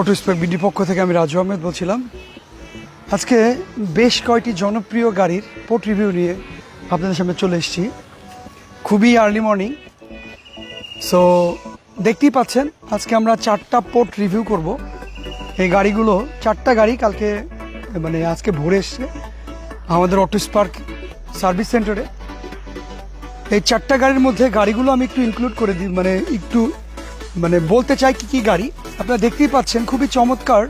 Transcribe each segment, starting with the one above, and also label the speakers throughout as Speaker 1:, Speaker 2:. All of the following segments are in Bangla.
Speaker 1: অটো স্পেক বিডি পক্ষ থেকে আমি রাজু আহমেদ বলছিলাম। আজকে বেশ কয়টি জনপ্রিয় গাড়ির পোর্ট রিভিউ নিয়ে আপনাদের সামনে চলে এসেছি। খুবই আর্লি মর্নিং সো দেখতেই পাচ্ছেন, আজকে আমরা চারটা পোর্ট রিভিউ করব। এই গাড়িগুলো, চারটা গাড়ি কালকে মানে আজকে ভোরে এসছে আমাদের অটো স্পার্ক সার্ভিস সেন্টারে। এই চারটা গাড়ির মধ্যে গাড়িগুলো আমি একটু ইনক্লুড করে দিই মানে একটু মানে বলতে চাই কি কি গাড়ি। আপনারা দেখতেই পাচ্ছেন, খুবই চমৎকার।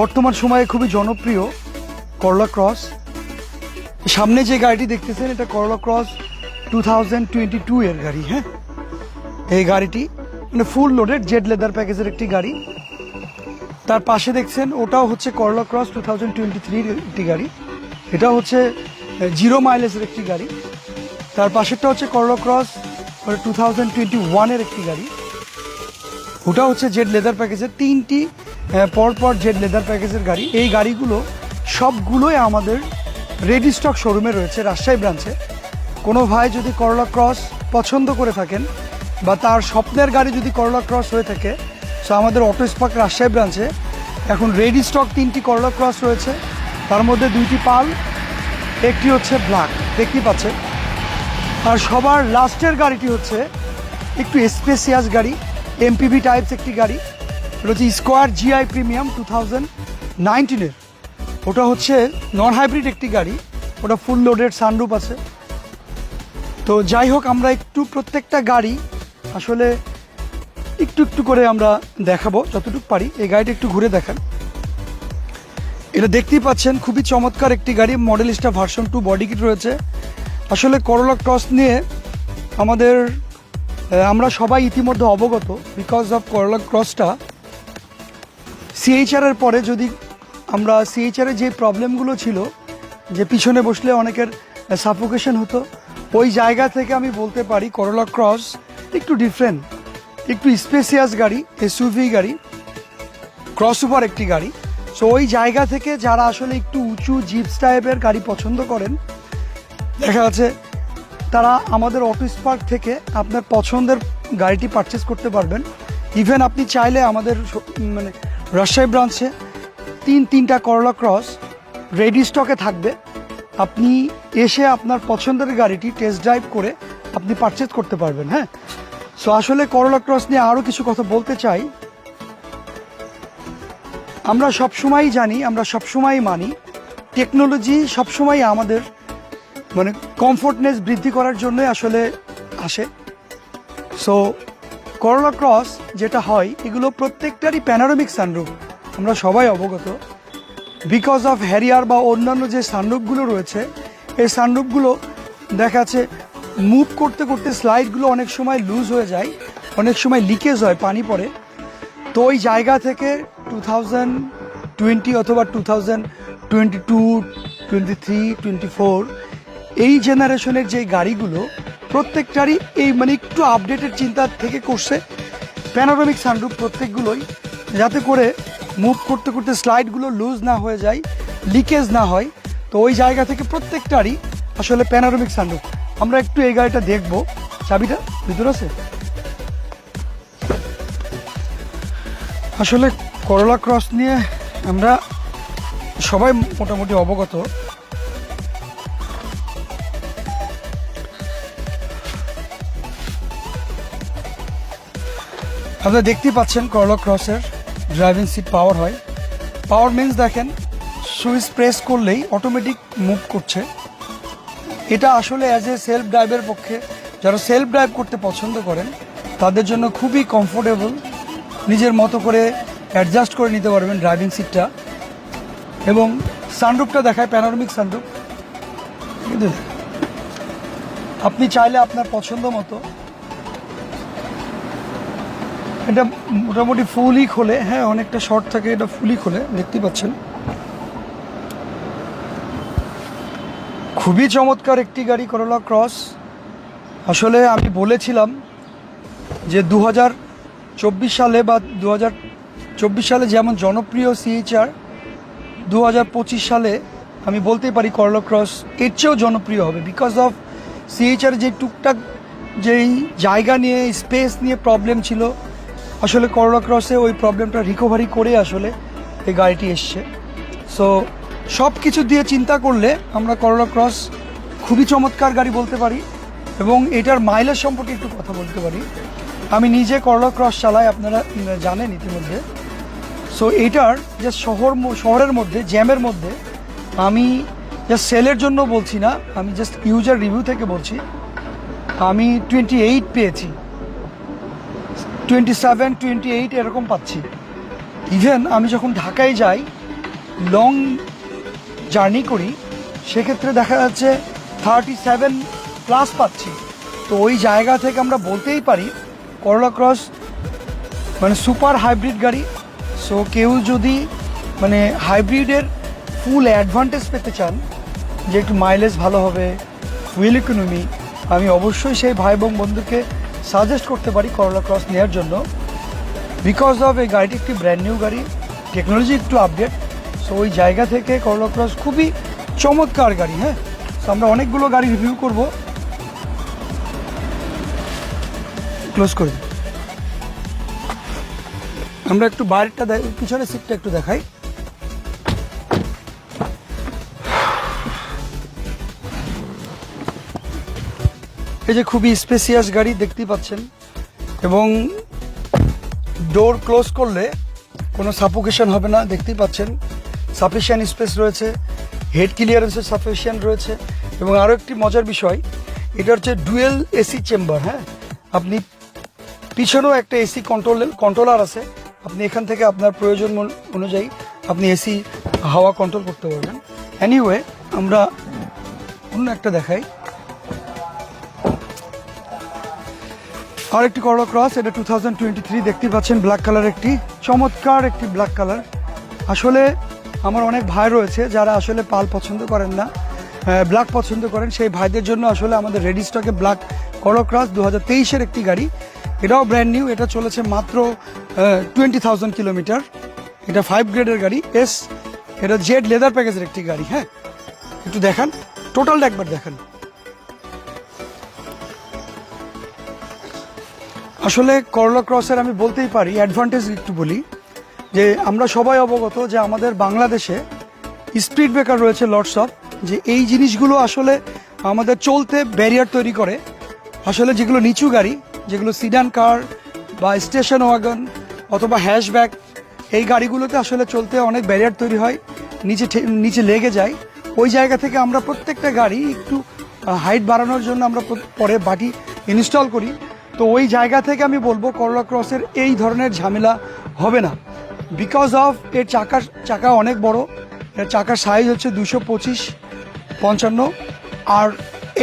Speaker 1: বর্তমান সময়ে খুবই জনপ্রিয় করলা ক্রস সামনে যে গাড়িটি দেখতেছেন, এটা Corolla Cross two thousand twenty two এর গাড়ি হ্যাঁ? এই গাড়িটি মানে ফুল লোডেড জেড লেদার প্যাকেজের একটি গাড়ি। তার পাশে দেখছেন, ওটাও হচ্ছে করলা ক্রস টু থাউজেন্ড টোয়েন্টি একটি গাড়ি। এটা হচ্ছে জিরো মাইলেজের একটি গাড়ি। তার পাশেরটা হচ্ছে করলা ক্রস টু থাউজেন্ড টোয়েন্টি ওয়ানের একটি গাড়ি। ওটা হচ্ছে জেড লেদার প্যাকেজের তিনটি পরপর জেড লেদার প্যাকেজের গাড়ি। এই গাড়িগুলো সবগুলোই আমাদের রেডি স্টক শোরুমে রয়েছে, রাজশাহী ব্রাঞ্চে কোনো ভাই যদি করলা ক্রস পছন্দ করে থাকেন বা তার স্বপ্নের গাড়ি যদি করলা ক্রস হয়ে থাকে সো আমাদের অটো স্পার্ক রাজশাহী ব্রাঞ্চে এখন রেডি স্টক তিনটি করলা ক্রস রয়েছে। তার মধ্যে দুইটি পাল, একটি হচ্ছে ব্ল্যাক দেখতে পাচ্ছেন। আর সবার লাস্টের গাড়িটি হচ্ছে একটু স্পেসিয়াস গাড়ি এমপিভি টাইপস একটি গাড়ি। হচ্ছে square GI premium two thousand নাইনটিনের ওটা হচ্ছে নন হাইব্রিড একটি গাড়ি। ওটা ফুল লোডেড সানরুপ আছে। তো যাই হোক, আমরা একটু প্রত্যেকটা গাড়ি আসলে একটু একটু করে আমরা দেখাবো, যতটুকু পারি। এই গাড়িটা একটু ঘুরে দেখান। এটা দেখতেই পাচ্ছেন, খুবই চমৎকার একটি গাড়ি। Modellista version two body kit রয়েছে। আসলে করোলা ক্রস নিয়ে আমাদের আমরা সবাই ইতিমধ্যে অবগত বিকজ অফ করোলা ক্রসটা সিএইচআর এর পরে যদি আমরা সিএইচআর যে প্রবলেমগুলো ছিল, যে পিছনে বসলে অনেকের সাফোকেশন হতো, ওই জায়গা থেকে আমি বলতে পারি করোলা ক্রস একটু ডিফারেন্ট একটু স্পেসিয়াস গাড়ি এসইউভি গাড়ি ক্রস ওভার একটি গাড়ি। সো ওই জায়গা থেকে যারা আসলে একটু উঁচু জিপস টাইপের গাড়ি পছন্দ করেন, দেখা যাচ্ছে তারা আমাদের অটো স্পার্ক থেকে আপনার পছন্দের গাড়িটি পারচেস করতে পারবেন। ইভেন আপনি চাইলে আমাদের মানে রাজশাহী ব্রাঞ্চে তিন, তিনটা করলা ক্রস রেডি স্টকে থাকবে। আপনি এসে আপনার পছন্দের গাড়িটি টেস্ট ড্রাইভ করে আপনি পারচেস করতে পারবেন হ্যাঁ? সো আসলে করলা ক্রস নিয়ে আরও কিছু কথা বলতে চাই। আমরা সবসময়ই জানি, আমরা সবসময়ই মানি টেকনোলজি সবসময় আমাদের মানে কমফোর্টনেস বৃদ্ধি করার জন্যই আসলে আসে। সো করোলা ক্রস যেটা হয়, এগুলো প্রত্যেকটারই প্যানারোমিক সানরুফ আমরা সবাই অবগত। বিকজ অফ হ্যারিয়ার বা অন্যান্য যে সানরুফগুলো রয়েছে, এই সানরুফগুলো দেখা যাচ্ছে মুভ করতে করতে স্লাইডগুলো অনেক সময় লুজ হয়ে যায়, অনেক সময় লিকেজ হয়, পানি পড়ে। তো ওই জায়গা থেকে টু থাউজেন্ড টোয়েন্টি অথবা two thousand twenty two twenty three twenty four এই জেনারেশনের যে গাড়িগুলো, প্রত্যেকটারই এই মানে একটু আপডেটেড চিন্তা থেকে করছে। প্যানোরামিক সানরুফ প্রত্যেকগুলোই, যাতে করে মুভ করতে করতে স্লাইডগুলো লুজ না হয়ে যায় লিকেজ না হয়। তো ওই জায়গা থেকে প্রত্যেকটারই আসলে প্যানোরামিক সানরুফ আমরা একটু এই গাড়িটা দেখব। চাবিটা ভিতর আছে? আসলে করলা ক্রস নিয়ে আমরা সবাই মোটামুটি অবগত। আপনারা দেখতেই পাচ্ছেন করলা ক্রসের ড্রাইভিং সিট পাওয়ার হয়। পাওয়ার মিন্স দেখেন সুইচ প্রেস করলেই অটোমেটিক মুভ করছে। এটা আসলে অ্যাজ এ সেলফ ড্রাইভের পক্ষে, যারা সেলফ ড্রাইভ করতে পছন্দ করেন, তাদের জন্য খুবই কমফোর্টেবল নিজের মতো করে অ্যাডজাস্ট করে নিতে পারবেন ড্রাইভিং সিটটা এবং সানরুফটা দেখায় প্যানোরামিক কিন্তু আপনি চাইলে আপনার পছন্দ মতো এটা মোটামুটি ফুলই খোলে। হ্যাঁ অনেকটা শর্ট থাকে, এটা ফুলই খোলে, দেখতে পাচ্ছেন। খুবই চমৎকার একটি গাড়ি করোলা ক্রস আসলে আমি বলেছিলাম যে দু সালে বা দু চব্বিশ সালে যেমন জনপ্রিয় সিএইচআর দু হাজার পঁচিশ সালে আমি বলতেই পারি করলা ক্রস এর চেয়েও জনপ্রিয় হবে বিকজ অফ সিএইচআর যে টুকটাক যেই জায়গা নিয়ে স্পেস নিয়ে প্রবলেম ছিল আসলে করোলা ক্রসে ওই প্রবলেমটা রিকভারি করে আসলে এই গাড়িটি এসছে। সো সব কিছু দিয়ে চিন্তা করলে আমরা করোনা ক্রস খুবই চমৎকার গাড়ি বলতে পারি এবং এটার মাইলেজ সম্পর্কে একটু কথা বলতে পারি। আমি নিজে করোলা ক্রস চালাই, আপনারা জানেন ইতিমধ্যে। সো এটার যে শহর শহরের মধ্যে জ্যামের মধ্যে আমি জাস্ট সেলের জন্য বলছি না, আমি জাস্ট ইউজার রিভিউ থেকে বলছি। আমি টোয়েন্টি এইট পেয়েছি। টোয়েন্টি সেভেন টোয়েন্টি এইট এরকম পাচ্ছি। ইভেন আমি যখন ঢাকায় যাই লং জার্নি করি, সেক্ষেত্রে দেখা যাচ্ছে থার্টি সেভেন প্লাস পাচ্ছি। তো ওই জায়গা থেকে আমরা বলতেই পারি করলা ক্রস মানে সুপার হাইব্রিড গাড়ি। সো কেউ যদি মানে হাইব্রিডের ফুল অ্যাডভান্টেজ পেতে চান, যে একটু মাইলেজ ভালো হবে ফুয়েল ইকোনমি আমি অবশ্যই সেই ভাই এবং বন্ধুকে সাজেস্ট করতে পারি করলা ক্রস নেওয়ার জন্য। বিকজ অফ এই গাড়িটি একটি ব্র্যান্ড নিউ গাড়ি টেকনোলজি একটু আপডেট সো ওই জায়গা থেকে করলা ক্রস খুবই চমৎকার গাড়ি হ্যাঁ? তো আমরা অনেকগুলো গাড়ি রিভিউ করব। ক্লোজ করে আমরা একটু বাইরেটা পিছনের সিটটা একটু দেখাই। এই যে খুবই স্পেসিয়াস গাড়ি দেখতেই পাচ্ছেন। এবং ডোর ক্লোজ করলে কোনো সাফোকেশন হবে না, দেখতেই পাচ্ছেন। সাফিসিয়েন্ট স্পেস রয়েছে হেড ক্লিয়ারেন্সের সাফিসিয়েন্ট রয়েছে। এবং আরও একটি মজার বিষয়, এটা হচ্ছে ডুয়েল এসি চেম্বার হ্যাঁ? আপনি পিছনেও একটা এসি কন্ট্রোল কন্ট্রোলার আছে। আপনি এখান থেকে আপনার প্রয়োজন অনুযায়ী আপনি এসি হাওয়া কন্ট্রোল করতে পারবেন। এনিওয়ে আমরা অন্য একটা দেখাই। আর একটি করলা ক্রস এটা টু থাউজেন্ড টোয়েন্টি থ্রি দেখতে পাচ্ছেন ব্ল্যাক কালার একটি, চমৎকার একটি ব্ল্যাক কালার আসলে আমার অনেক ভাই রয়েছে যারা আসলে পাল পছন্দ করেন না ব্ল্যাক পছন্দ করেন। সেই ভাইদের জন্য আসলে আমাদের রেডি স্টকে ব্ল্যাক করলা ক্রস দু হাজার তেইশের একটি গাড়ি। এটাও ব্র্যান্ড নিউ এটা চলেছে মাত্র টোয়েন্টি থাউজেন্ড কিলোমিটার এটা ফাইভ গ্রেডের গাড়ি এস এটা জেড লেদার প্যাকেজের একটি গাড়ি হ্যাঁ? একটু দেখান টোটালটা একবার দেখান। আসলে করলা ক্রসের আমি বলতেই পারি অ্যাডভান্টেজ একটু বলি, যে আমরা সবাই অবগত যে আমাদের বাংলাদেশে স্পিড ব্রেকার রয়েছে লটস অফ যে এই জিনিসগুলো আসলে আমাদের চলতে ব্যারিয়ার তৈরি করে। আসলে যেগুলো নিচু গাড়ি, যেগুলো সিডান কার বা স্টেশন ওয়াগন অথবা হ্যাশব্যাক এই গাড়িগুলোতে আসলে চলতে অনেক ব্যারিয়ার তৈরি হয়, নিচে নিচে লেগে যায়। ওই জায়গা থেকে আমরা প্রত্যেকটা গাড়ি একটু হাইট বাড়ানোর জন্য আমরা পরে বাটি ইনস্টল করি। তো ওই জায়গা থেকে আমি বলব করলা ক্রসের এই ধরনের ঝামেলা হবে না। বিকজ অফ এর চাকার চাকা অনেক বড়, এর চাকার সাইজ হচ্ছে দুশো পঁচিশ, পঞ্চান্ন আর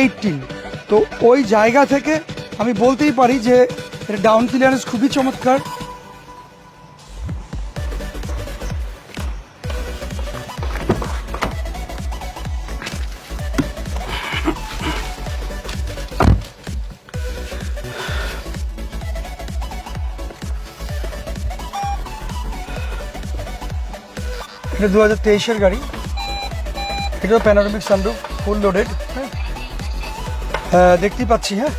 Speaker 1: এইটিন তো ওই জায়গা থেকে আমি বলতেই পারি যে এর ডাউন ক্লিয়ারেন্স খুবই চমৎকার। এটা দু হাজার তেইশের গাড়ি। এটাও প্যানোরামিক সানরুফ ফুল লোডেড হ্যাঁ? দেখতেই পাচ্ছি হ্যাঁ?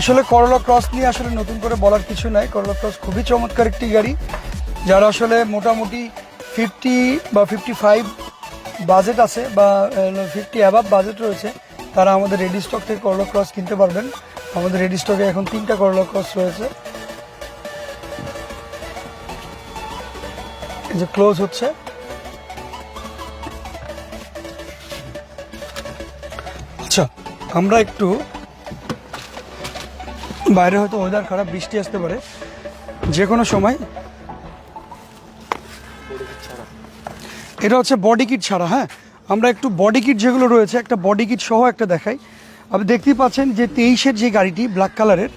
Speaker 1: আসলে করলা ক্রস নিয়ে আসলে নতুন করে বলার কিছু নাই। করলা ক্রস খুবই চমৎকার একটি গাড়ি, যারা আসলে মোটামুটি ফিফটি বা ফিফটি ফাইভ বাজেট আছে বা ফিফটি অ্যাভাব বাজেট রয়েছে। তারা আমাদের রেডি স্টক থেকে করলা ক্রস কিনতে পারবেন। আমাদের রেডি স্টকে এখন তিনটা করলা ক্রস রয়েছে। যে ক্লোজ হচ্ছে। আমরা একটু বাইরে হয়তো ওয়েদার খারাপ, বৃষ্টি আসতে পারে। যে কোনো সময়। এটা হচ্ছে বডি কিট ছাড়া হ্যাঁ? আমরা একটু বডি কিট যেগুলো রয়েছে, একটা বডি কিট সহ একটা দেখাই। আপনি দেখতেই পাচ্ছেন যে তেইশের যে গাড়িটি ব্ল্যাক কালারের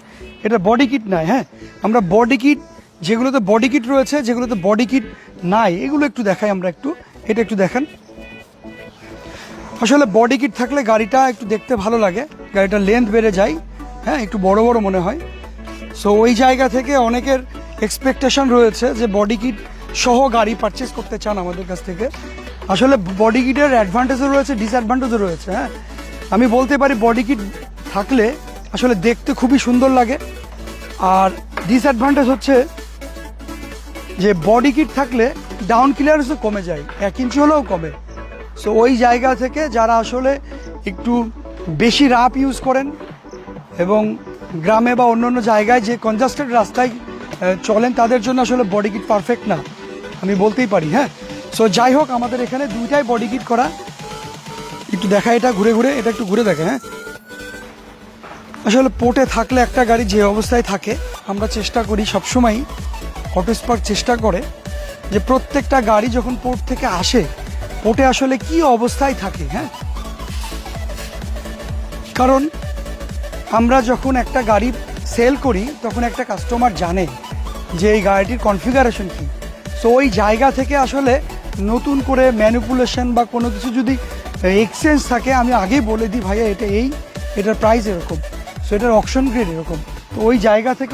Speaker 1: এটা বডি কিট নাই হ্যাঁ? আমরা বডি কিট যেগুলোতে বডি কিট রয়েছে, যেগুলোতে বডি কিট নাই, এগুলো একটু দেখাই আমরা একটু। এটা একটু দেখান। আসলে বডি কিট থাকলে গাড়িটা একটু দেখতে ভালো লাগে। গাড়িটার লেন্থ বেড়ে যায় হ্যাঁ একটু বড় বড় মনে হয়। সো ওই জায়গা থেকে অনেকের এক্সপেকটেশন রয়েছে যে বডি কিট সহ গাড়ি পারচেস করতে চান আমাদের কাছ থেকে। আসলে বডি কিটের অ্যাডভান্টেজও রয়েছে ডিসঅ্যাডভান্টেজও রয়েছে হ্যাঁ। আমি বলতে পারি বডি কিট থাকলে আসলে দেখতে খুবই সুন্দর লাগে। আর ডিসঅ্যাডভান্টেজ হচ্ছে যে বডি কিট থাকলে ডাউন ক্লিয়ারেন্সও কমে যায়, এক ইঞ্চি হলেও কমে। সো ওই জায়গা থেকে যারা আসলে একটু বেশি রাপ ইউজ করেন এবং গ্রামে বা অন্য অন্য জায়গায় যে কনজাস্টেড রাস্তায় চলেন, তাদের জন্য আসলে বডি কিট পারফেক্ট না। আমি বলতেই পারি হ্যাঁ? সো যাই হোক, আমাদের এখানে দুইটাই বডি কিট করা। একটু দেখা এটা ঘুরে ঘুরে, এটা একটু ঘুরে দেখে হ্যাঁ? আসলে পোর্টে থাকলে একটা গাড়ি যে অবস্থায় থাকে, আমরা চেষ্টা করি সবসময় অটো স্পার্ক চেষ্টা করে যে প্রত্যেকটা গাড়ি যখন পোর্ট থেকে আসে পোর্টে আসলে কি অবস্থায় থাকে হ্যাঁ? কারণ আমরা যখন একটা গাড়ি সেল করি, তখন একটা কাস্টমার জানে যে এই গাড়িটির কনফিগারেশন কি। সো ওই জায়গা থেকে আসলে নতুন করে ম্যানিপুলেশন বা কোনো কিছু যদি এক্সচেঞ্জ থাকে, আমি আগেই বলে দিই ভাইয়া, এটা এই, এটার প্রাইস এরকম। সো এটার অকশন গ্রেড এরকম। তো ওই জায়গা থেকে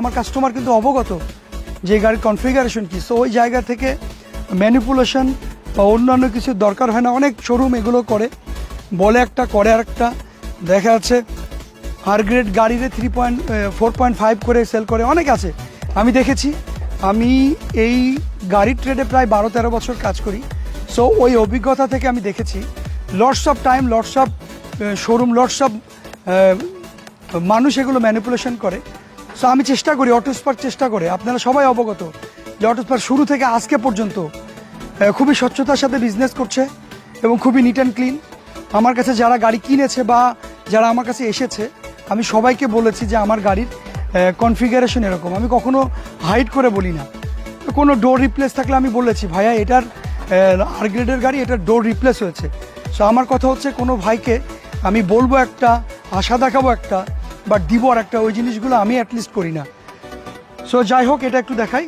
Speaker 1: আমার কাস্টমার কিন্তু অবগত যে গাড়ির কনফিগারেশন কি। সো ওই জায়গা থেকে ম্যানিপুলেশন বা অন্যান্য কিছু দরকার হয় না, অনেক শোরুম এগুলো করে। বলে একটা, করে আর একটা দেখা যাচ্ছে আর গ্রেড গাড়িতে three point four point five করে সেল করে, অনেক আছে। আমি দেখেছি, আমি এই গাড়ির ট্রেডে প্রায় বারো তেরো বছর কাজ করি। সো ওই অভিজ্ঞতা থেকে আমি দেখেছি lots of time lots of showroom lots of মানুষ এগুলো ম্যানিপুলেশন করে। সো আমি চেষ্টা করি অটোস্পার চেষ্টা করে। আপনারা সবাই অবগত যে অটোস্পার শুরু থেকে আজকে পর্যন্ত খুবই স্বচ্ছতার সাথে বিজনেস করছে এবং খুবই নিট অ্যান্ড ক্লিন আমার কাছে যারা গাড়ি কিনেছে বা যারা আমার কাছে এসেছে, আমি সবাইকে বলেছি যে আমার গাড়ির কনফিগারেশন এরকম। আমি কখনো হাইড করে বলি না। কোনো ডোর রিপ্লেস থাকলে আমি বলেছি, ভাইয়া, এটার আর গ্রেডের গাড়ি, এটার ডোর রিপ্লেস হয়েছে। সো আমার কথা হচ্ছে কোনো ভাইকে আমি বলব একটা, আশা দেখাবো একটা, বা দিব আর একটা, ওই জিনিসগুলো আমি অ্যাটলিস্ট করি না। সো যাই হোক, এটা একটু দেখাই।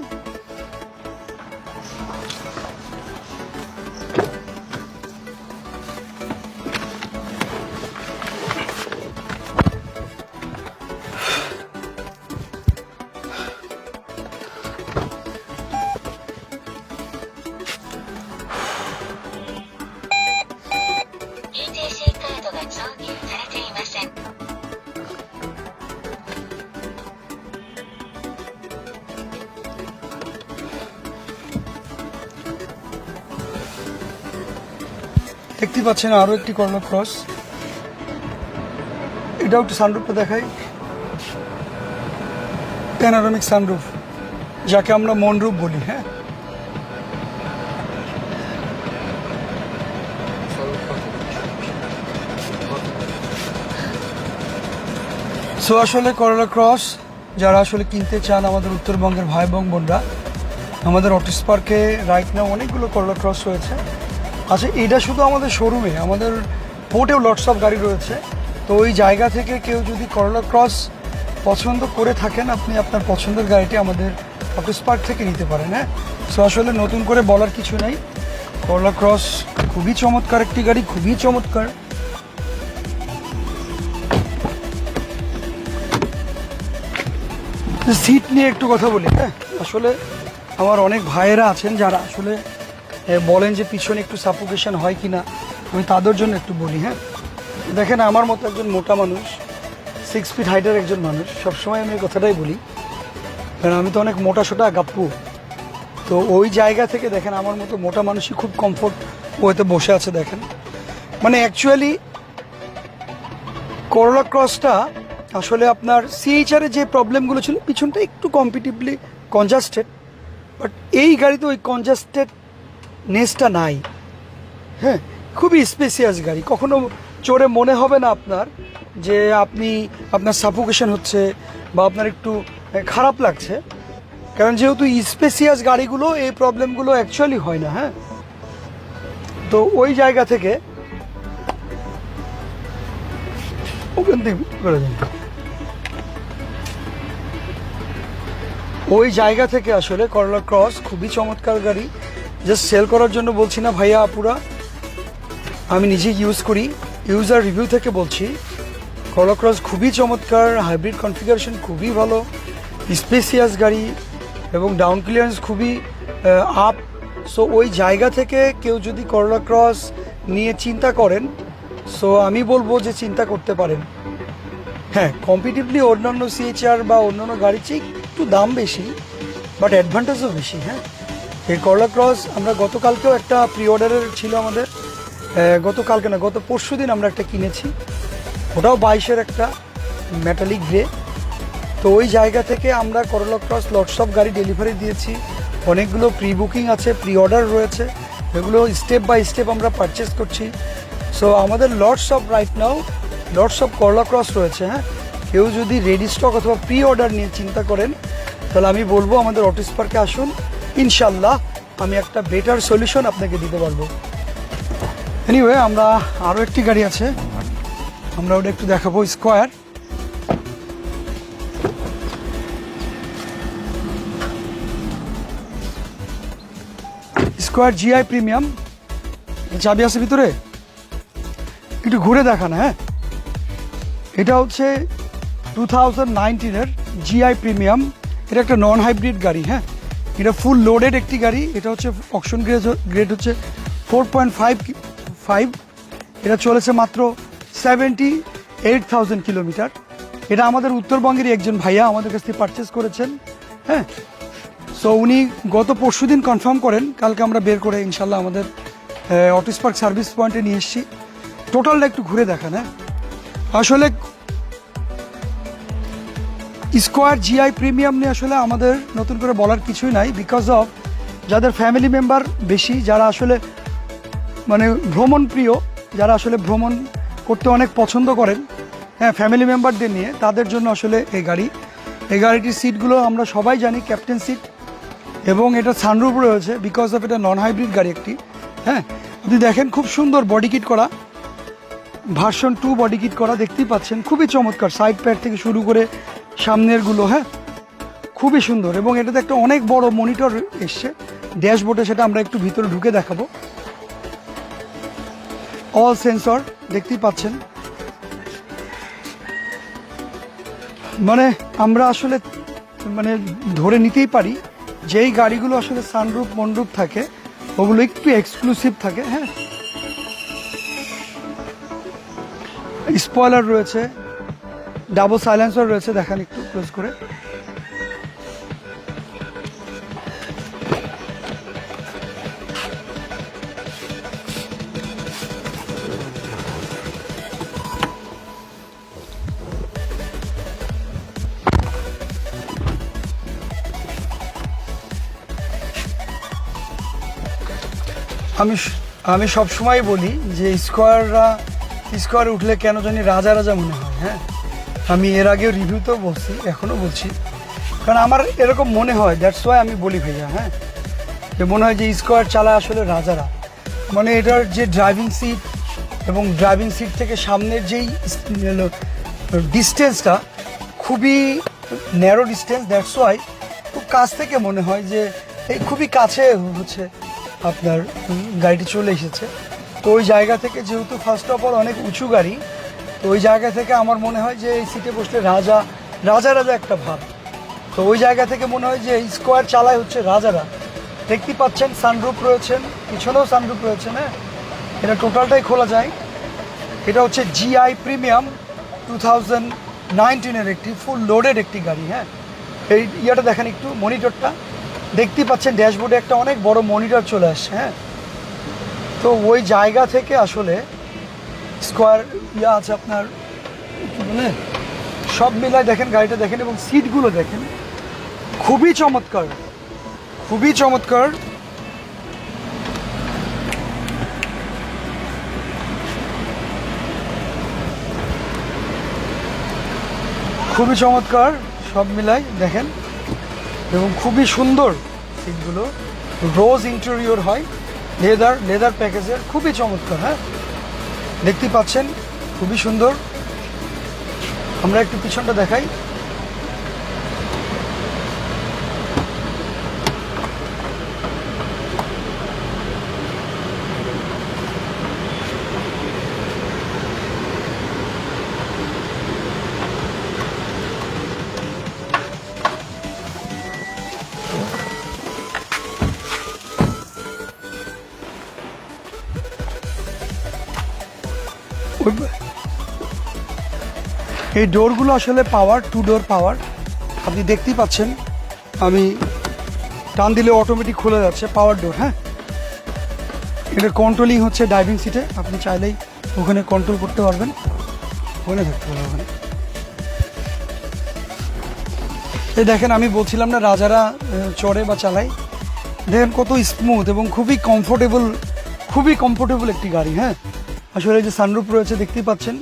Speaker 1: পাচ্ছেন আরও একটি করোনা ক্রস। এটাও একটু সানরুফটা দেখাই। প্যানারমিক সানরুফ যাকে আমরা মনরূপ বলি হ্যাঁ? সো আসলে করলা ক্রস যারা আসলে কিনতে চান আমাদের উত্তরবঙ্গের ভাই বোনরা, আমাদের অটিস পার্কে রাইট নাও অনেকগুলো করলা ক্রস রয়েছে। আচ্ছা এটা শুধু আমাদের শোরুমে আমাদের পোর্টেও লটস অফ গাড়ি রয়েছে। তো ওই জায়গা থেকে কেউ যদি করলা ক্রস পছন্দ করে থাকেন, আপনি আপনার পছন্দের গাড়িটি আমাদের অফিস পার্ক থেকে নিতে পারেন হ্যাঁ? সো আসলে নতুন করে বলার কিছু নেই। করলা ক্রস খুবই চমৎকার একটি গাড়ি, খুবই চমৎকার। সিট নিয়ে একটু কথা বলি হ্যাঁ? আসলে আমার অনেক ভাইয়েরা আছেন যারা আসলে বলেন যে পিছনে একটু সাফোকেশন হয় কি না আমি তাদের জন্য একটু বলি হ্যাঁ? দেখেন, আমার মতো একজন মোটা মানুষ সিক্স ফিট হাইটের একজন মানুষ, সবসময় আমি এই কথাটাই বলি। কারণ আমি তো অনেক মোটা সোটা গাপ্পু। তো ওই জায়গা থেকে দেখেন, আমার মতো মোটা মানুষই খুব কমফোর্ট ওয়েতে বসে আছে, দেখেন। মানে অ্যাকচুয়ালি করোলা ক্রসটা আসলে আপনার সিএইচআর যে প্রবলেমগুলো ছিল, পিছনটা একটু কম্পিটিভলি কনজাস্টেড বাট এই গাড়িতে ওই কনজাস্টেড নেসটা নাই। হ্যাঁ খুবই স্পেসিয়াস গাড়ি। কখনো চড়ে মনে হবে না আপনার যে আপনি, আপনার সাফোকেশন হচ্ছে বা আপনার একটু খারাপ লাগছে। কারণ যেহেতু স্পেসিয়াস গাড়িগুলো, এই প্রবলেমগুলো অ্যাকচুয়ালি হয় না হ্যাঁ? তো ওই জায়গা থেকে ওখান থেকে ওই জায়গা থেকে আসলে করলা ক্রস খুবই চমৎকার গাড়ি। জাস্ট সেল করার জন্য বলছি না ভাইয়া আপুরা। আমি নিজে ইউজ করি। ইউজার রিভিউ থেকে বলছি করলা ক্রস খুবই চমৎকার হাইব্রিড কনফিগারেশন খুবই ভালো স্পেসিয়াস গাড়ি এবং ডাউন ক্লিয়ারেন্স খুবই আপ সো ওই জায়গা থেকে কেউ যদি করলা ক্রস নিয়ে চিন্তা করেন সো আমি বলব যে চিন্তা করতে পারেন। হ্যাঁ কম্পিটিভলি অন্যান্য সিএচআর বা অন্যান্য গাড়ি চেয়ে একটু দাম বেশি বাট অ্যাডভান্টেজও বেশি হ্যাঁ। এই করলা ক্রস আমরা গতকালকেও একটা প্রি অর্ডারের ছিল আমাদের। গতকালকে না, গত পরশু দিন আমরা একটা কিনেছি। ওটাও বাইশের একটা মেটালিক গ্রে তো ওই জায়গা থেকে আমরা করলা ক্রস লটস অফ গাড়ি ডেলিভারি দিয়েছি। অনেকগুলো প্রি বুকিং আছে প্রি অর্ডার রয়েছে। এগুলো স্টেপ বাই স্টেপ আমরা পারচেস করছি। সো আমাদের lots of right now lots of Corolla Cross রয়েছে হ্যাঁ? কেউ যদি রেডি স্টক অথবা প্রি অর্ডার নিয়ে চিন্তা করেন, তাহলে আমি বলব আমাদের অটিস পার্কে আসুন। ইনশাল্লাহ আমি একটা বেটার সলিউশন আপনাকে দিতে পারব। এনিওয়ে আমরা আরও একটি গাড়ি আছে। আমরা ওটা একটু দেখাবো স্কোয়ার স্কোয়ার জিআই প্রিমিয়াম চাবি আছে ভিতরে? একটু ঘুরে দেখান হ্যাঁ? এটা হচ্ছে টু থাউজেন্ড নাইনটিনের জিআই প্রিমিয়াম এটা একটা নন হাইব্রিড গাড়ি হ্যাঁ? এটা ফুল লোডেড একটি গাড়ি। এটা হচ্ছে অকশন গ্রেড গ্রেড হচ্ছে ফোর পয়েন্ট ফাইভ ফাইভ এটা চলেছে মাত্র সেভেন্টি এইট থাউজেন্ড কিলোমিটার এটা আমাদের উত্তরবঙ্গেরই একজন ভাইয়া আমাদের কাছ থেকে পারচেস করেছেন। হ্যাঁ? সো উনি গত পরশু দিন কনফার্ম করেন। কালকে আমরা বের করে ইনশাল্লাহ আমাদের অটিস পার্ক সার্ভিস পয়েন্টে নিয়ে এসেছি। টোটালটা একটু ঘুরে দেখান হ্যাঁ? আসলে স্কোয়ার জিআই প্রিমিয়াম নিয়ে আসলে আমাদের নতুন করে বলার কিছুই নাই বিকজ অফ যাদের ফ্যামিলি মেম্বার বেশি, যারা আসলে মানে ভ্রমণ প্রিয়, যারা আসলে ভ্রমণ করতে অনেক পছন্দ করেন হ্যাঁ ফ্যামিলি মেম্বারদের নিয়ে, তাদের জন্য আসলে এই গাড়ি। এই গাড়িটির সিটগুলো আমরা সবাই জানি ক্যাপ্টেন সিট এবং এটা সানরুফ রয়েছে বিকজ অফ এটা নন হাইব্রিড গাড়ি একটি হ্যাঁ। আপনি দেখেন খুব সুন্দর বডি কিট করা ভার্সন টু বডি কিট করা দেখতেই পাচ্ছেন, খুবই চমৎকার সাইড প্যাড থেকে শুরু করে সামনেরগুলো হ্যাঁ? খুবই সুন্দর এবং এটাতে একটা অনেক বড় মনিটর এসছে। ড্যাশবোর্ডে সেটা আমরা একটু ভিতরে ঢুকে দেখাবো। অল সেন্সর দেখতেই পাচ্ছেন। মানে আমরা আসলে মানে ধরে নিতেই পারি, যেই গাড়িগুলো আসলে সানরুফ মনরুফ থাকে, ওগুলো একটু এক্সক্লুসিভ থাকে হ্যাঁ? স্পয়লার রয়েছে। ডাবল সাইলেন্সার রয়েছে, দেখান একটু ক্লোজ করে। আমি আমি সবসময় বলি যে স্কোয়াররা, স্কোয়ারে উঠলে কেন জানি রাজা রাজা মনে হয় হ্যাঁ? আমি এর আগেও রিভিউতেও বলছি এখনও বলছি। কারণ আমার এরকম মনে হয় দ্যাটস ওয়াই আমি বলি ভাইয়া হ্যাঁ? যে মনে হয় যে স্কোয়ার চালায় আসলে রাজারা। মানে এটার যে ড্রাইভিং সিট এবং ড্রাইভিং সিট থেকে সামনের যেই ডিস্টেন্সটা খুবই ন্যারো ডিস্টেন্স দ্যাটস ওয়াই খুব কাছ থেকে মনে হয় যে, এই খুবই কাছে হচ্ছে আপনার গাড়িটি চলে এসেছে। তো ওই জায়গা থেকে যেহেতু ফার্স্ট অফ অল অনেক উঁচু গাড়ি তো ওই জায়গা থেকে আমার মনে হয় যে এই সিটে বসলে রাজা রাজা রাজা একটা ভাব। তো ওই জায়গা থেকে মনে হয় যে স্কোয়ার চালায় হচ্ছে রাজারা। দেখতে পাচ্ছেন সানরুপ রয়েছেন, পিছনেও সানরুপ রয়েছে হ্যাঁ? এটা টোটালটাই খোলা যায়। এটা হচ্ছে জিআই প্রিমিয়াম টু থাউজেন্ড নাইনটিনের একটি ফুল লোডেড একটি গাড়ি হ্যাঁ? এই ইয়েটা দেখেন একটু মনিটরটা দেখতেই পাচ্ছেন ড্যাশবোর্ডে একটা অনেক বড় মনিটর চলে আসছে হ্যাঁ? তো ওই জায়গা থেকে আসলে স্কোয়ার ইয়ে আছে আপনার, কি বলে? সব মিলায় দেখেন, গাড়িটা দেখেন এবং সিটগুলো দেখেন। খুবই চমৎকার খুবই চমৎকার। খুবই চমৎকার, সব মিলাই দেখেন। এবং খুবই সুন্দর সিটগুলো। রোজ ইন্টেরিয়র হয়, লেদার লেদার প্যাকেজের, খুবই চমৎকার হ্যাঁ? দেখতেই পাচ্ছেন খুবই সুন্দর। আমরা একটু পিছনটা দেখাই। এই ডোরগুলো আসলে পাওয়ার টু ডোর পাওয়ার আপনি দেখতেই পাচ্ছেন, আমি টান দিলে অটোমেটিক খুলে যাচ্ছে পাওয়ার ডোর হ্যাঁ? এটা কন্ট্রোলিং হচ্ছে ড্রাইভিং সিটে আপনি চাইলেই ওখানে কন্ট্রোল করতে পারবেন। ওখানে থাকতে পারবেন ওখানে। এই দেখেন, আমি বলছিলাম না, রাজারা চড়ে বা চালায়। দেখেন কত স্মুথ এবং খুবই কমফোর্টেবল খুবই কমফোর্টেবল একটি গাড়ি হ্যাঁ? আসলে যে সানরুপ রয়েছে, দেখতেই পাচ্ছেন।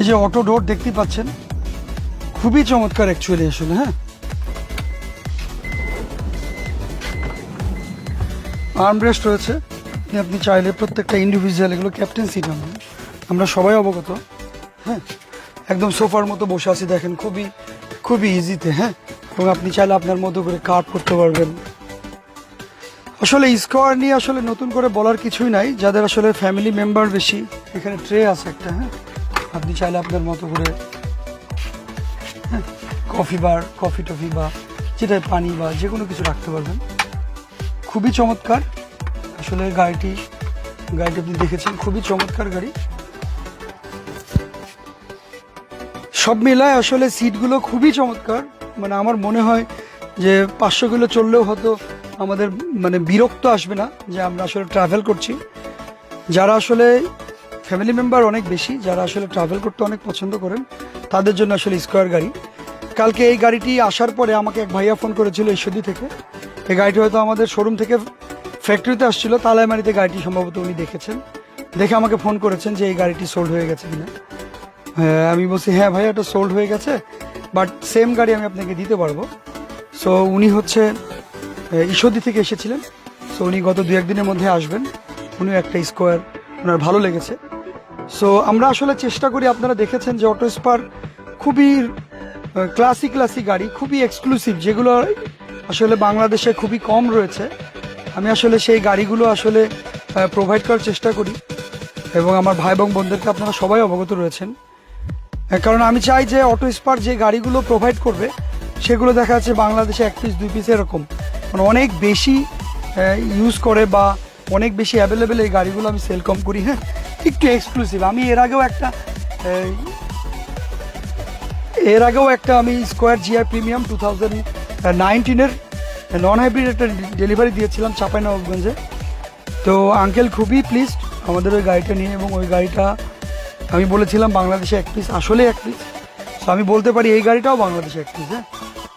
Speaker 1: এই যে অটো ডোর দেখতেই পাচ্ছেন? খুবই চমৎকার অ্যাকচুয়ালি আসলে হ্যাঁ? আর্মরেস্ট রয়েছে। আপনি চাইলে প্রত্যেকটা ইন্ডিভিজুয়াল এগুলো ক্যাপ্টেন সিট আমরা আমরা সবাই অবগত হ্যাঁ? একদম সোফার মতো বসে আছি, দেখেন, খুবই খুবই ইজিতে হ্যাঁ? এবং আপনি চাইলে আপনার মতো করে কাট করতে পারবেন। আসলে স্কোয়ার নিয়ে আসলে নতুন করে বলার কিছুই নাই। যাদের আসলে ফ্যামিলি মেম্বার বেশি, এখানে ট্রে আছে একটা হ্যাঁ? আপনি চাইলে আপনার মতো করে কফি বার কফি টফি বা যেটা পানি বা যে কোনো কিছু রাখতে পারবেন। খুবই চমৎকার। আসলে গাড়িটি গাড়িটি আপনি দেখেছেন, খুবই চমৎকার গাড়ি। সব মিলায় আসলে সিটগুলো খুবই চমৎকার। মানে আমার মনে হয় যে পাঁচশো কিলো চললেও হয়তো আমাদের মানে বিরক্ত আসবে না যে আমরা আসলে ট্রাভেল করছি। যারা আসলে ফ্যামিলি মেম্বার অনেক বেশি, যারা আসলে ট্রাভেল করতে অনেক পছন্দ করেন, তাদের জন্য আসলে স্কোয়ার গাড়ি। কালকে এই গাড়িটি আসার পরে আমাকে এক ভাইয়া ফোন করেছিল ঈশ্বরদী থেকে। এই গাড়িটি হয়তো আমাদের শোরুম থেকে ফ্যাক্টরিতে আসছিল, তালাইমারিতে গাড়িটি সম্ভবত উনি দেখেছেন। দেখে আমাকে ফোন করেছেন যে এই গাড়িটি সোল্ড হয়ে গেছে কিনা। হ্যাঁ আমি বলছি হ্যাঁ ভাইয়া, এটা সোল্ড হয়ে গেছে। বাট সেম গাড়ি আমি আপনাকে দিতে পারব। সো উনি হচ্ছে ঈশ্বরদী থেকে এসেছিলেন। সো উনি গত দু একদিনের মধ্যে আসবেন। উনিও একটা স্কোয়ার, ওনার ভালো লেগেছে। সো আমরা আসলে চেষ্টা করি, আপনারা দেখেছেন যে অটো স্পার খুবই ক্লাসিক ক্লাসিক গাড়ি, খুবই এক্সক্লুসিভ যেগুলো আসলে বাংলাদেশে খুবই কম রয়েছে। আমি আসলে সেই গাড়িগুলো আসলে প্রোভাইড করার চেষ্টা করি। এবং আমার ভাই এবং বোনদেরকে আপনারা সবাই অবগত রয়েছেন। কারণ আমি চাই যে অটো স্পার যে গাড়িগুলো প্রোভাইড করবে, সেগুলো দেখা যাচ্ছে বাংলাদেশে এক পিস দুই পিস এরকম। মানে অনেক বেশি ইউজ করে বা অনেক বেশি অ্যাভেলেবেল এই গাড়িগুলো আমি সেল কম করি হ্যাঁ? একটু এক্সক্লুসিভ আমি এর আগেও একটা এর আগেও একটা আমি square GI premium two thousand নাইনটিনের non hybrid একটা ডেলিভারি দিয়েছিলাম চাঁপাইনবাবগঞ্জে। তো আঙ্কেল খুবই প্লিজড আমাদের ওই গাড়িটা নিয়ে এবং ওই গাড়িটা আমি বলেছিলাম বাংলাদেশে এক পিস আসলে এক পিস সো আমি বলতে পারি এই গাড়িটাও বাংলাদেশে এক পিস হ্যাঁ?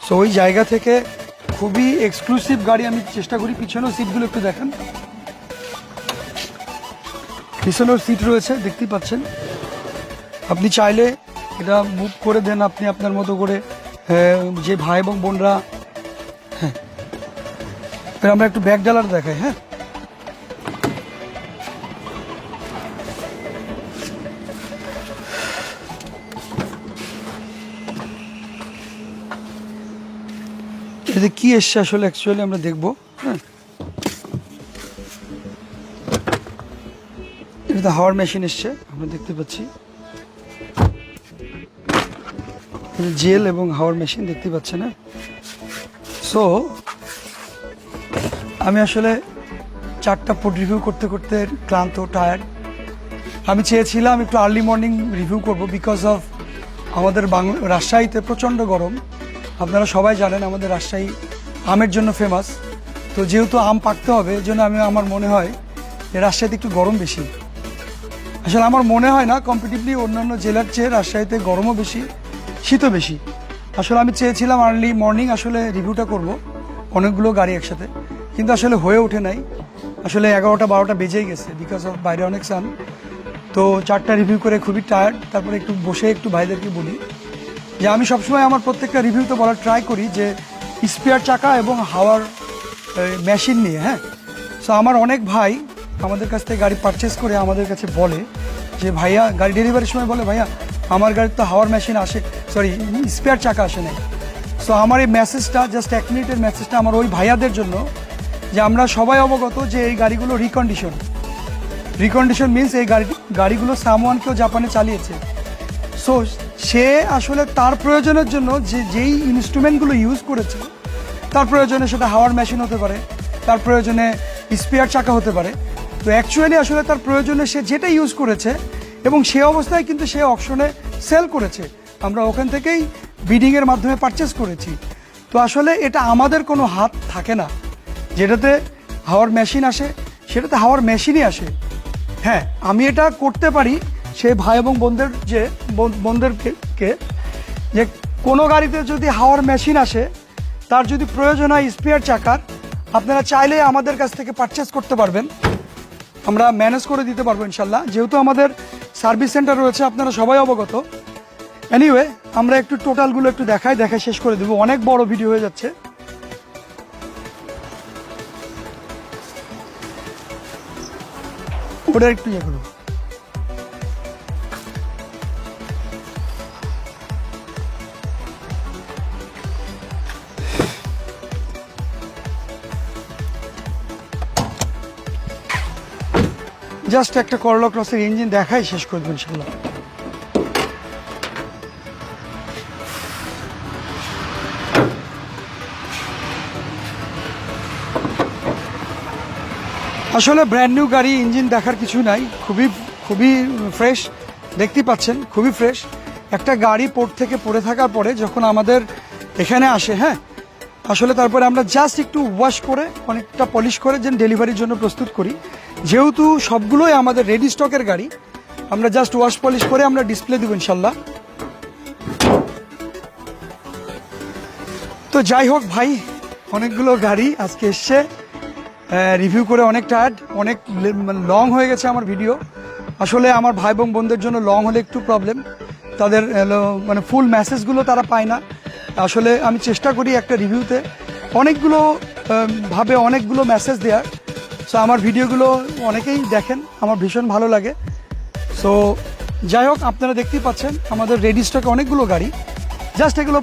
Speaker 1: সো ওই জায়গা থেকে খুবই এক্সক্লুসিভ গাড়ি আমি চেষ্টা করি। পিছনেও সিটগুলো একটু দেখেন। পিছনেও সিট রয়েছে, দেখতেই পাচ্ছেন। আপনি চাইলে এটা মুভ করে দেন আপনি আপনার মতো করে যে ভাই এবং বোনরা হ্যাঁ। আমরা একটু ব্যাগ ডালার দেখাই হ্যাঁ? এতে কি এসছে আসলে? অ্যাকচুয়ালি আমরা দেখব হ্যাঁ। এটা হাওয়ার মেশিন এসছে, আমরা দেখতে পাচ্ছি। জেল এবং হাওয়ার মেশিন দেখতে পাচ্ছে না সো আমি আসলে চারটা ফুড রিভিউ করতে করতে ক্লান্ত টায়ার্ড আমি চেয়েছিলাম একটু আর্লি মর্নিং রিভিউ করব বিকজ অফ আমাদের বাংলা রাজশাহীতে প্রচণ্ড গরম। আপনারা সবাই জানেন আমাদের রাজশাহী আমের জন্য ফেমাস তো যেহেতু আম পাকতে হবে এই জন্য আমি, আমার মনে হয় যে রাজশাহীতে একটু গরম বেশি। আসলে আমার মনে হয় না কম্পিটিভলি অন্যান্য জেলার চেয়ে রাজশাহীতে গরমও বেশি, শীতও বেশি। আসলে আমি চেয়েছিলাম আর্লি মর্নিং আসলে রিভিউটা করব, অনেকগুলো গাড়ি একসাথে। কিন্তু আসলে হয়ে ওঠে নাই। আসলে এগারোটা, বারোটা বেজেই গেছে বিকজ অফ বাইরে অনেক সান তো চারটা রিভিউ করে খুবই টায়ার্ড তারপরে একটু বসে একটু ভাইদেরকে বলি। যে আমি সবসময় আমার প্রত্যেকটা রিভিউতে বলার ট্রাই করি যে স্পেয়ার চাকা এবং হাওয়ার মেশিন নিয়ে হ্যাঁ? সো আমার অনেক ভাই আমাদের কাছ থেকে গাড়ি পারচেস করে আমাদের কাছে বলে যে, ভাইয়া, গাড়ি ডেলিভারির সময় বলে, ভাইয়া, আমার গাড়ির তো হাওয়ার মেশিন আসে সরি স্পেয়ার চাকা আসে নাই। সো আমার এই মেসেজটা জাস্ট এক মিনিটের মেসেজটা আমার ওই ভাইয়াদের জন্য যে, আমরা সবাই অবগত যে, এই গাড়িগুলো রিকন্ডিশন রিকন্ডিশন মিনস এই গাড়ি, গাড়িগুলো সামওয়ান কেউ জাপানে চালিয়েছে। সো সে আসলে তার প্রয়োজনের জন্য যে, যেই ইনস্ট্রুমেন্টগুলো ইউজ করেছে, তার প্রয়োজনে সেটা হাওয়ার মেশিন হতে পারে, তার প্রয়োজনে স্পেয়ার চাকা হতে পারে। তো অ্যাকচুয়ালি আসলে তার প্রয়োজনে সে যেটা ইউজ করেছে এবং সে অবস্থায় কিন্তু সে অপশনে সেল করেছে। আমরা ওখান থেকেই বিডিংয়ের মাধ্যমে পারচেস করেছি। তো আসলে এটা আমাদের কোনো হাত থাকে না। যেটাতে হাওয়ার মেশিন আসে, সেটাতে হাওয়ার মেশিনই আসে। হ্যাঁ আমি এটা করতে পারি সে ভাই এবং বোনদের যে বোন- বোনদেরকে যে কোনো গাড়িতে যদি হাওয়ার মেশিন আসে, তার যদি প্রয়োজন হয় স্পেয়ার চাকার, আপনারা চাইলে আমাদের কাছ থেকে পারচেস করতে পারবেন। আমরা ম্যানেজ করে দিতে পারব ইনশাল্লাহ। যেহেতু আমাদের সার্ভিস সেন্টার রয়েছে, আপনারা সবাই অবগত। এনিওয়ে আমরা একটু টোটালগুলো একটু দেখাই দেখা শেষ করে দেবো। অনেক বড় ভিডিও হয়ে যাচ্ছে। ওটা একটু ইয়ে করো। জাস্ট একটা করলা ক্রসের ইঞ্জিন দেখাই, শেষ করে দেবো ইনশাল্লাহ আসলে ব্র্যান্ড নিউ গাড়ি ইঞ্জিন দেখার কিছু নাই। খুবই খুবই ফ্রেশ দেখতেই পাচ্ছেন, খুবই ফ্রেশ একটা গাড়ি পোর্ট থেকে পড়ে থাকার পরে যখন আমাদের এখানে আসে হ্যাঁ? আসলে তারপরে আমরা জাস্ট একটু ওয়াশ করে, অনেকটা পলিশ করে যেন ডেলিভারির জন্য প্রস্তুত করি। যেহেতু সবগুলোই আমাদের রেডি স্টকের গাড়ি, আমরা জাস্ট ওয়াশ পলিশ করে আমরা ডিসপ্লে দেবো ইনশাল্লাহ। তো যাই হোক ভাই, অনেকগুলো গাড়ি আজকে এসছে। রিভিউ করে অনেক টায়ার্ড অনেক লং হয়ে গেছে আমার ভিডিও আসলে আমার ভাই এবং বোনদের জন্য লং হলে একটু প্রবলেম তাদের মানে ফুল মেসেজগুলো তারা পায় না। আসলে আমি চেষ্টা করি একটা রিভিউতে অনেকগুলো ভাবে অনেকগুলো মেসেজ দেওয়ার সো আমার ভিডিওগুলো অনেকেই দেখেন, আমার ভীষণ ভালো লাগে। সো যাই হোক, আপনারা দেখতেই পাচ্ছেন, আমাদের রেডি স্টকে অনেকগুলো গাড়ি। জাস্ট এগুলো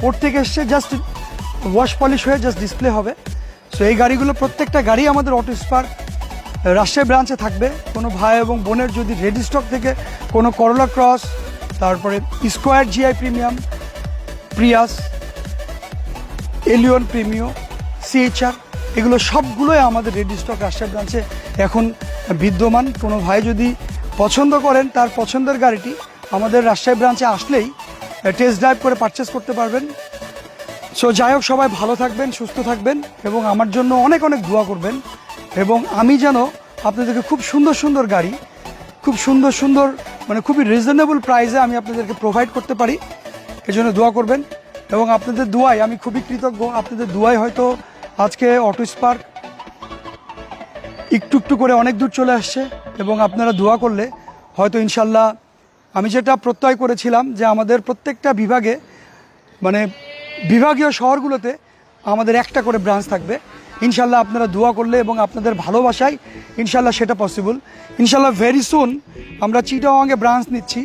Speaker 1: পোর্ট থেকে এসছে জাস্ট ওয়াশ পলিশ হয়ে জাস্ট ডিসপ্লে হবে। সো এই গাড়িগুলো প্রত্যেকটা গাড়ি আমাদের অটো স্পার্ক রাজশাহী ব্রাঞ্চে থাকবে। কোনো ভাই এবং বোনের যদি রেডি স্টক থেকে কোনো করলা ক্রস তারপরে square GI premium Prius Allion Premio CHR এগুলো সবগুলোই আমাদের রেডি স্টক রাজশাহী ব্রাঞ্চে এখন বিদ্যমান। কোনো ভাই যদি পছন্দ করেন, তার পছন্দের গাড়িটি আমাদের রাজশাহী ব্রাঞ্চে আসলেই টেস্ট ড্রাইভ করে পারচেস করতে পারবেন। সো যাই হোক, সবাই ভালো থাকবেন, সুস্থ থাকবেন এবং আমার জন্য অনেক অনেক দোয়া করবেন এবং আমি যেন আপনাদেরকে খুব সুন্দর সুন্দর গাড়ি, খুব সুন্দর সুন্দর মানে খুবই রিজনেবল প্রাইসে আমি আপনাদেরকে প্রোভাইড করতে পারি। এজন্য দোয়া করবেন এবং আপনাদের দোয়ায় আমি খুবই কৃতজ্ঞ। আপনাদের দোয়ায় হয়তো আজকে অটো স্পার্ক একটু একটু করে অনেক দূর চলে আসছে এবং আপনারা দোয়া করলে হয়তো ইনশাল্লাহ আমি যেটা প্রত্যয় করেছিলাম যে আমাদের প্রত্যেকটা বিভাগে মানে বিভাগীয় শহরগুলোতে আমাদের একটা করে ব্রাঞ্চ থাকবে। ইনশাল্লাহ আপনারা দোয়া করলে এবং আপনাদের ভালোবাসায় ইনশাল্লাহ সেটা পসিবল ইনশাল্লাহ ভেরি সুন আমরা চিটাওয়াংয়ে ব্রাঞ্চ নিচ্ছি।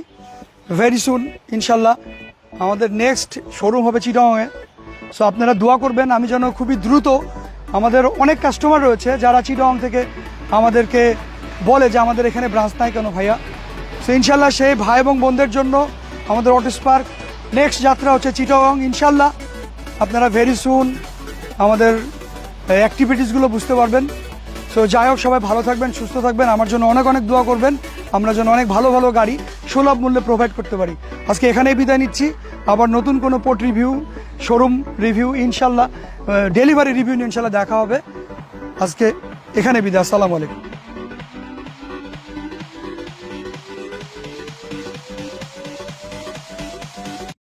Speaker 1: ভেরি সুন ইনশাল্লাহ আমাদের নেক্সট শোরুম হবে চিটাওয়াঙ্গে সো আপনারা দোয়া করবেন, আমি যেন খুবই দ্রুত আমাদের অনেক কাস্টমার রয়েছে যারা চিটাওয়াং থেকে আমাদেরকে বলে যে আমাদের এখানে ব্রাঞ্চ নাই কেন ভাইয়া? সো ইনশাল্লাহ সেই ভাই এবং বোনদের জন্য আমাদের অটো স্পার্ক নেক্সট যাত্রা হচ্ছে চিটাগং ইনশাল্লাহ। আপনারা ভেরি সুন আমাদের অ্যাক্টিভিটিসগুলো বুঝতে পারবেন। সো যাই হোক, সবাই ভালো থাকবেন, সুস্থ থাকবেন। আমার জন্য অনেক অনেক দোয়া করবেন। আমরা যেন অনেক ভালো ভালো গাড়ি সুলভ মূল্যে প্রোভাইড করতে পারি। আজকে এখানেই বিদায় নিচ্ছি। আবার নতুন কোনো পোর্ট রিভিউ শোরুম রিভিউ ইনশাল্লাহ ডেলিভারি রিভিউ ইনশাল্লাহ দেখা হবে। আজকে এখানে বিদায় আসসালামু আলাইকুম।